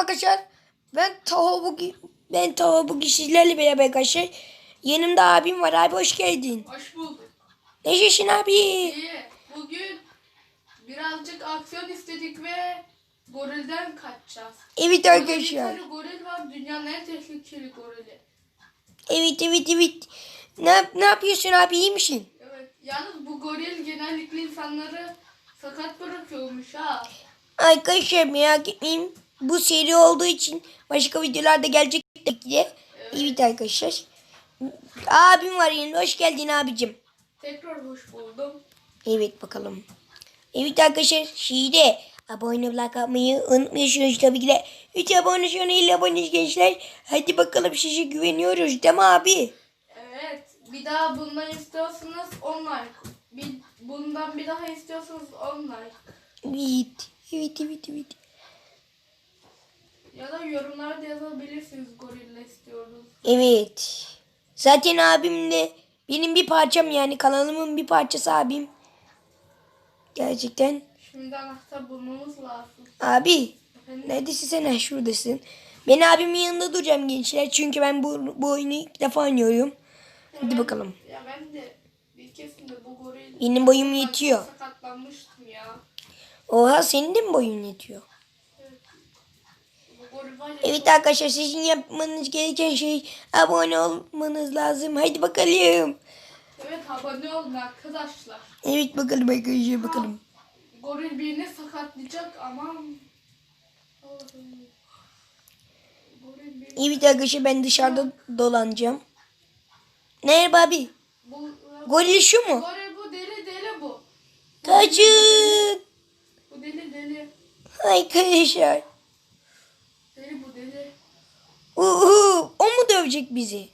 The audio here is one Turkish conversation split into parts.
arkadaşlar. Ben Taho ben Taho bugün sizlerle beraber arkadaşlar. Yanımda abim var. Abi hoş geldin. Hoş bulduk. Neşesin abi? İyi. Bugün birazcık aksiyon istedik ve gorilden kaçacağız. Evet bir arkadaşlar. tane goril var. Dünyanın en tehlikeli gorili. Evet evet evet. Ne, ne yapıyorsun abi iyi misin? Evet. Yalnız bu goril genellikle insanları sakat bırakıyormuş ha. Arkadaşlar merak etmeyin. Bu seri olduğu için başka videolarda gelecek de. Evet arkadaşlar. Abim var yanında. Hoş geldin abicim. Tekrar hoş buldum. Evet bakalım. Evet arkadaşlar şeyde abone like atmayı unutmuyorsunuz tabii ki de. 3 abone şu an 50 abone gençler. Hadi bakalım size güveniyoruz değil mi abi? Evet. Bir daha bundan istiyorsanız 10 like. Bir, bundan bir daha istiyorsanız 10 like. Evet. Evet evet evet. Ya da yorumlarda yazabilirsiniz gorille istiyoruz. Evet. Zaten abim de benim bir parçam yani kanalımın bir parçası abim. Gerçekten. Şimdi anahtar bulmamız lazım. Abi Efendim? neredesin sen? Ha, şuradasın. Ben abimin yanında duracağım gençler. Çünkü ben bu, bu oyunu ilk defa oynuyorum. Hadi bakalım. Ya ben de bir kesimde bu goril... Benim boyum yetiyor. Sakatlanmıştım ya. Oha senin de mi boyun yetiyor? Bu goril var ya... Evet arkadaşlar sizin yapmanız gereken şey abone olmanız lazım. Hadi bakalım. Evet abone olun arkadaşlar. Evet bakalım arkadaşlar bakalım. Goril birini sakatlayacak ama... Evet arkadaşlar ben dışarıda dolanacağım. Merhaba abi. Bu, Goril şu mu? goril bu deli deli bu. Kaçın. Bu deli deli. Arkadaşlar. Uhu, o mu dövecek bizi?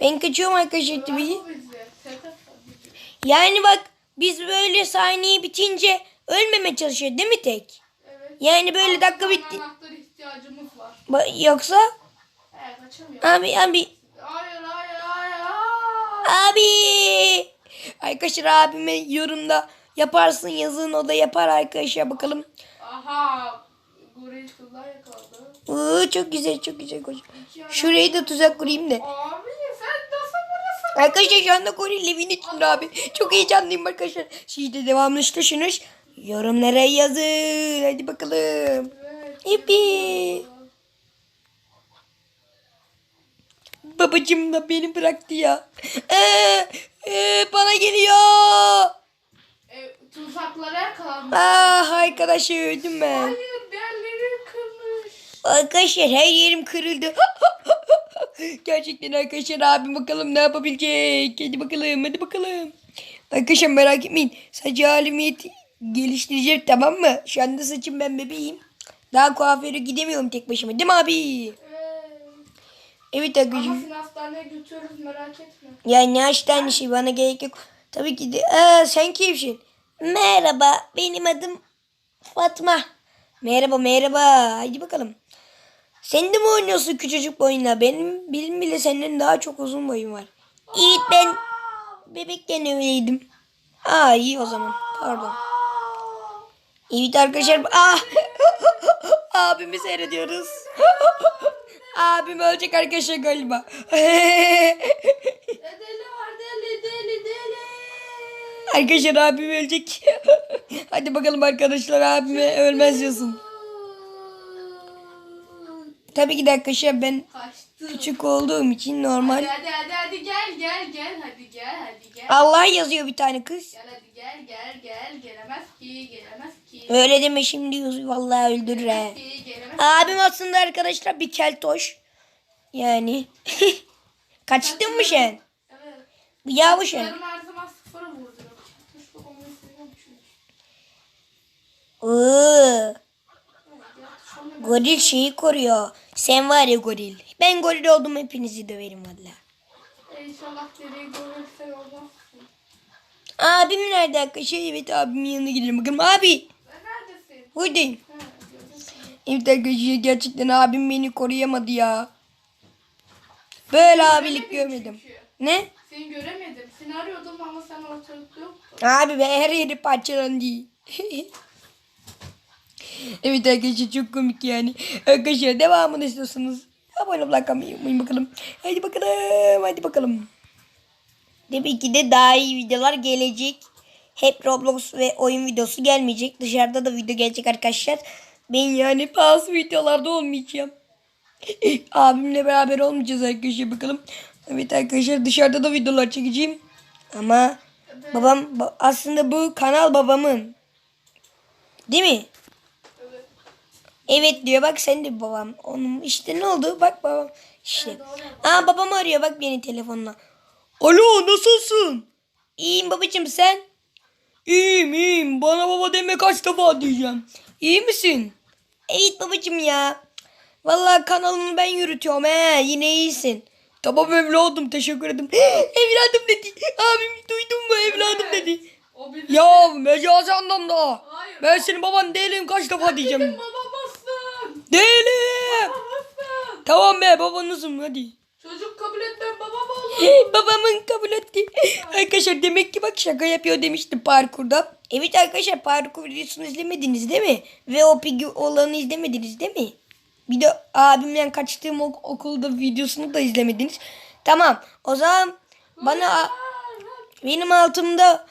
Ben kaçıyorum arkadaşlar tabii. Yani bak biz böyle sahneyi bitince ölmeme çalışıyor değil mi tek? Evet. Yani böyle dakika bitti. Anahtar ihtiyacımız var. Ba- Yoksa kaçamıyor. abi abi Hayır hayır hayır. hayır. abi. Arkadaşlar abime yorumda yaparsın yazın o da yapar arkadaşlar bakalım. Aha. Oo, çok güzel çok güzel koş. Şurayı da tuzak kurayım da. Abi sen nasıl burası? Arkadaşlar şu anda goril evin içinde abi. Çok heyecanlıyım arkadaşlar. Şimdi devamlı düşünüş. Yorumlara yazın. Hadi bakalım. Evet. Yippee. Babacım da beni bıraktı ya. Ee, ee, bana geliyor. E, tuzaklara yakalanmış. Ah arkadaşlar öldüm ben. Hayır diğerleri. Arkadaşlar her yerim kırıldı. Gerçekten arkadaşlar abim bakalım ne yapabilecek. Hadi bakalım hadi bakalım. Arkadaşlar merak etmeyin. Saç halimi geliştireceğim tamam mı? Şu anda saçım ben bebeğim. Daha kuaföre gidemiyorum tek başıma değil mi abi? Evet. Evet Ama arkadaşlar. seni hastaneye götürürüz merak etme. Ya ne hastane şey bana gerek yok. Tabii ki de. Aa, sen kimsin? Merhaba benim adım Fatma. Merhaba merhaba. Haydi bakalım. Sen de mi oynuyorsun küçücük boyunla? Benim benim bile senden daha çok uzun boyum var. Evet ben bebekken öyleydim. Aa iyi o zaman. Pardon. Evet arkadaşlar. Ah. Abimi seyrediyoruz. Abim ölecek arkadaşlar galiba. Arkadaşlar abim ölecek. Hadi bakalım arkadaşlar abime ölmez diyorsun. Tabii ki de arkadaşlar ben Kaçtı. küçük olduğum için normal. Hadi hadi hadi hadi gel gel gel hadi gel hadi gel. Allah yazıyor bir tane kız. Gel hadi gel gel gel gelemez ki gelemez ki. Öyle deme şimdi yüz- vallahi öldürür he. Ki, gelemez. Abim aslında arkadaşlar bir keltoş. Yani. Kaçtın mı sen? Evet. Bir yavuş sen. Yarım her zaman sıfıra bu. Oo, ya, goril şeyi koruyor. Sen var ya goril. Ben goril oldum hepinizi döverim valla. ben- İnşallah deliği görürsen olmazsın. Abim nerede arkadaşlar? Evet abimin yanına gidelim bakalım. Abi Sen neredesin? buradayım. Ha. Evet arkadaşlar gerçekten abim beni koruyamadı ya. Böyle abilik Göremedim görmedim. çünkü. Ne? Seni göremedim. Seni arıyordum ama sen ortalıkta yoktun. Abi be her yeri parçalandı. Evet arkadaşlar çok komik yani. Arkadaşlar devamını istiyorsanız abone olmayı unutmayın bakalım. Hadi bakalım hadi bakalım. Tabii ki de daha iyi videolar gelecek. Hep Roblox ve oyun videosu gelmeyecek. Dışarıda da video gelecek arkadaşlar. Ben yani bazı videolarda olmayacağım. Abimle beraber olmayacağız arkadaşlar bakalım. Evet arkadaşlar dışarıda da videolar çekeceğim. Ama babam ba- aslında bu kanal babamın. Değil mi? Evet. Evet diyor bak sen de babam. Onun işte ne oldu? Bak babam. İşte. Evet. Aa babam arıyor bak beni telefonla. Alo nasılsın? İyiyim babacığım sen? İyiyim iyiyim. Bana baba deme kaç defa diyeceğim. İyi misin? Evet babacığım ya. Vallahi kanalını ben yürütüyorum he. Yine iyisin. Tamam evladım teşekkür ederim. evladım dedi. Abim duydun mu evladım dedi. O bilir. Ya mecazi anlamda. Hayır. Ben senin baban değilim kaç defa diyeceğim. Benim babamsın. Değilim. Babamsın. Tamam be babanızım hadi. Çocuk kabul etmem babam oldu. Babamın kabul etti. Arkadaşlar demek ki bak şaka yapıyor demiştim parkurda. Evet arkadaşlar parkur videosunu izlemediniz değil mi? Ve o pigi olanı izlemediniz değil mi? Bir de abimle kaçtığım ok- okulda videosunu da izlemediniz. Tamam o zaman bana benim altımda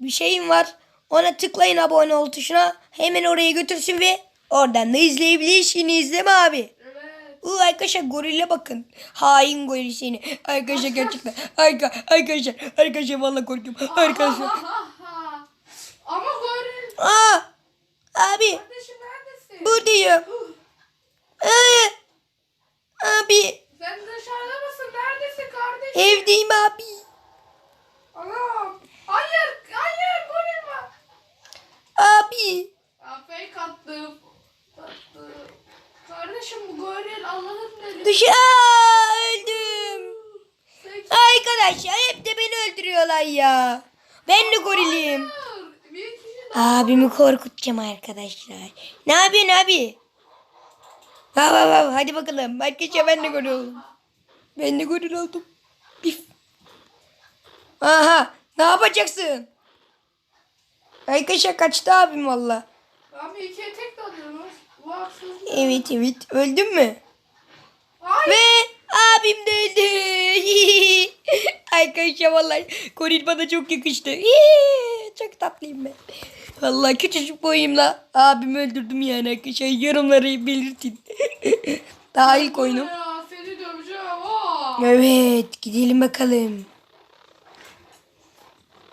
bir şeyim var. Ona tıklayın abone ol tuşuna. Hemen oraya götürsün ve oradan da izleyebilirsiniz değil mi abi? Evet. Uuu arkadaşlar gorile bakın. Hain goril seni. Arkadaşlar gerçekten. Arka, arkadaşlar. Arkadaşlar valla korkuyorum. Arkadaşlar. Ama goril. Aa! Abi Kardeşim neredesin? buradayım. Aa! Abi Sen dışarıda mısın? Neredesin kardeşim? evdeyim abi. Anam. Hayır. Hayır. Goril var. Abi. Ya fake. Attım. Bu goril Allah'ın deli. Dışarı Aa, öldüm. Arkadaşlar hep de beni öldürüyorlar ya. Ben de gorilim. Abimi korkutacağım arkadaşlar. Ne yapıyorsun abi? Va va va hadi bakalım. Arkadaşlar ben de goril oldum. Ben de goril oldum. Pif. Aha ne yapacaksın? Arkadaşlar kaçtı abim valla. Abi ikiye tek dalıyorsunuz. Evet evet öldün mü? Hayır. Ve abim de öldü. Arkadaşlar vallahi goril bana çok yakıştı. Çok tatlıyım ben. Vallahi küçücük boyumla abimi öldürdüm yani arkadaşlar. Yorumları belirtin. Daha ilk oyunum. Seni döveceğim. Evet gidelim bakalım.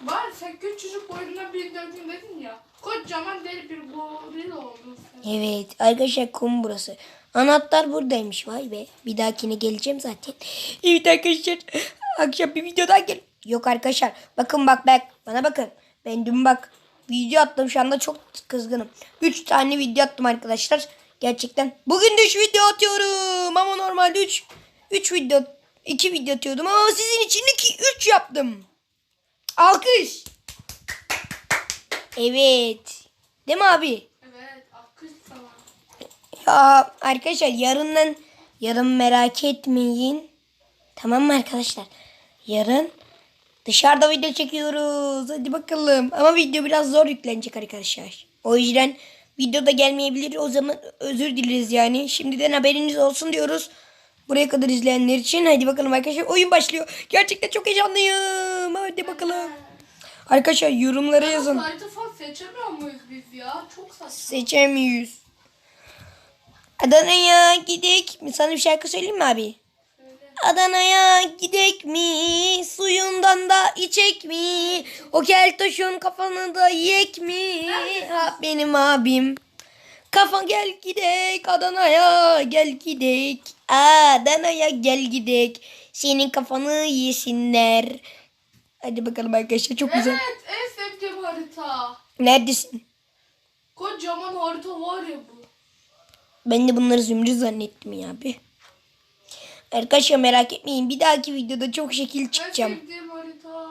Bari sen küçücük boyundan bir dövdün dedin ya. Kocaman deli bir goril oldun sen. Evet arkadaşlar kum burası. Anahtar buradaymış vay be. Bir dahakine geleceğim zaten. Evet arkadaşlar akşam bir video daha gel. Yok arkadaşlar bakın bak bak bana bakın. Ben dün bak video attım şu anda çok kızgınım. 3 tane video attım arkadaşlar. Gerçekten. Bugün de 3 video atıyorum ama normalde 3 3 video 2 video atıyordum ama sizin için 2 3 yaptım. Alkış. Evet. Değil mi abi? Evet. Akış sana. Ya arkadaşlar yarından yarın merak etmeyin. Tamam mı arkadaşlar? Yarın dışarıda video çekiyoruz. Hadi bakalım. Ama video biraz zor yüklenecek arkadaşlar. O yüzden video da gelmeyebilir. O zaman özür dileriz yani. Şimdiden haberiniz olsun diyoruz. Buraya kadar izleyenler için. Hadi bakalım arkadaşlar. Oyun başlıyor. Gerçekten çok heyecanlıyım. Hadi bakalım. Arkadaşlar yorumlara yazın. Harita falan seçemiyor muyuz biz ya? Çok saçma. Seçemiyoruz. Adana'ya gidek mi? Sana bir şarkı söyleyeyim mi abi? Adana'ya gidek mi? Suyundan da içek mi? O keltoşun kafanı da yek mi? Ha, benim abim. Kafa gel gidek Adana'ya gel gidek. Adana'ya gel gidek. Senin kafanı yesinler. Hadi bakalım arkadaşlar çok güzel. Evet en sevdiğim harita. Neredesin? Kocaman harita var ya bu. Ben de bunları zümrüt zannettim ya abi. Arkadaşlar merak etmeyin. Bir dahaki videoda çok şekil En çıkacağım. sevdiğim harita.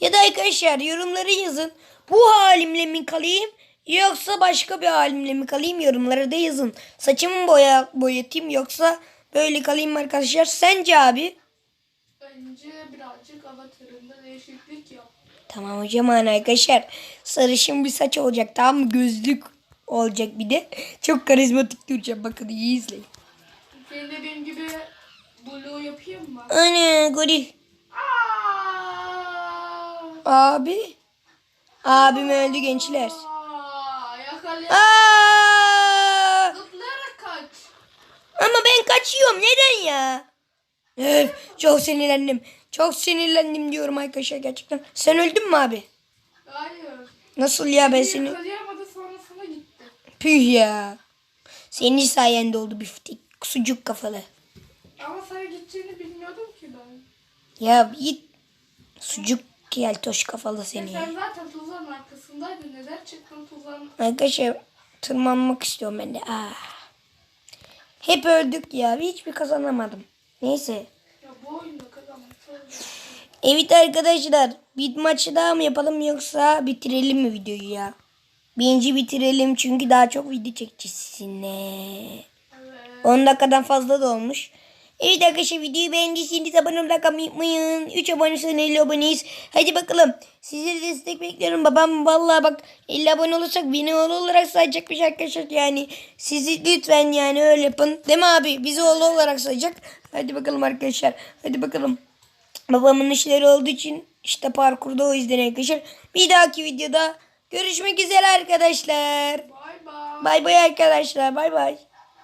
Ya da arkadaşlar yorumları yazın. Bu halimle mi kalayım yoksa başka bir halimle mi kalayım yorumlara da yazın. Saçımı boya boyatayım yoksa böyle kalayım arkadaşlar. Sence abi? Bence birazcık avatarında değişiklik yap. Tamam hocam arkadaşlar. Sarışın bir saç olacak tamam mı? Gözlük olacak bir de. Çok karizmatik duracağım. Bakın iyi izleyin. Senin dediğin gibi blue yapayım mı? Ana goril. Aa! Abi. Abim öldü gençler. Aa, yakala. Aa! Zıplayarak kaç. Ama ben kaçıyorum. Neden ya? Öf, çok sinirlendim. Çok sinirlendim diyorum arkadaşlar gerçekten. Sen öldün mü abi? Hayır. Nasıl ya ben seni... Yakalayamadı sonrasında gitti. Püh ya. Senin sayende oldu bir fitik. Sucuk kafalı. Ama sana gideceğini bilmiyordum ki ben. Ya git. Sucuk keltoş kafalı seni. Sen zaten tuzağın arkasındaydın. Neden çıktın tuzağın? Arkadaşlar tırmanmak istiyorum ben de. Ah. Hep öldük ya. Hiçbir kazanamadım. Neyse. Evet arkadaşlar. Bir maçı daha mı yapalım yoksa bitirelim mi videoyu ya? Birinci bitirelim çünkü daha çok video çekeceğiz sizinle. Evet. 10 dakikadan fazla da olmuş. Evet arkadaşlar videoyu beğendiyseniz abone olmayı unutmayın. 3 abone sonra 50 aboneyiz. Hadi bakalım. Size destek bekliyorum. Babam vallahi bak 50 abone olursak beni oğlu olarak sayacakmış arkadaşlar. Yani sizi lütfen yani öyle yapın. Değil mi abi? Bizi oğlu olarak sayacak. Hadi bakalım arkadaşlar. Hadi bakalım. Babamın işleri olduğu için işte parkurda o yüzden arkadaşlar. Bir dahaki videoda görüşmek üzere arkadaşlar. Bay bay. Bay bay arkadaşlar. Bay bay.